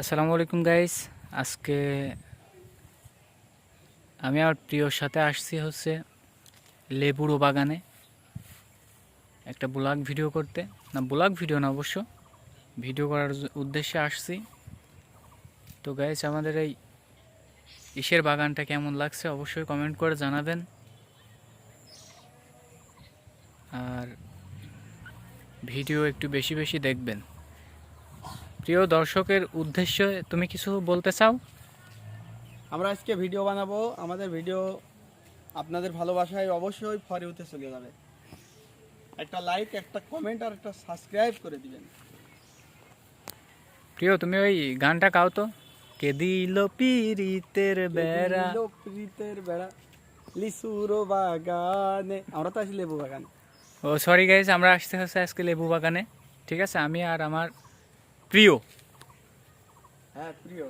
আসসালামু আলাইকুম গাইস আজকে আমি আমার প্রিয়র সাথে আসছি হচ্ছে লেবুড়ো বাগানে একটা ব্লগ ভিডিও করতে। না, ব্লগ ভিডিও না, অবশ্য ভিডিও করার উদ্দেশ্যে আসছি। তো গাইস আমাদের এই ইসের বাগানটা কেমন লাগছে অবশ্যই কমেন্ট করে জানাবেন। আর ভিডিও একটু বেশি বেশি দেখবেন। প্রিয় দর্শকের উদ্দেশ্যে তুমি কিছু বলতে চাও? আমরা আজকে ভিডিও বানাবো। আমাদের ভিডিও আপনাদের ভালোবাসায় অবশ্যই ফরে উঠে চলে যাবে। একটা লাইক একটা কমেন্ট আর একটা সাবস্ক্রাইব করে দিবেন। প্রিয় তুমি ওই গানটা গাও তো। কে দিল পিরিতের বেড়া? প্রীতের বেড়া? লিসুর বাগানে। আমরা তো আছি লেবু বাগানে। ও সরি গাইজ আমরা আসতে হচ্ছে আজকে লেবু বাগানে। ঠিক আছে আমি আর আমার প্রিয়। হ্যাঁ প্রিয়।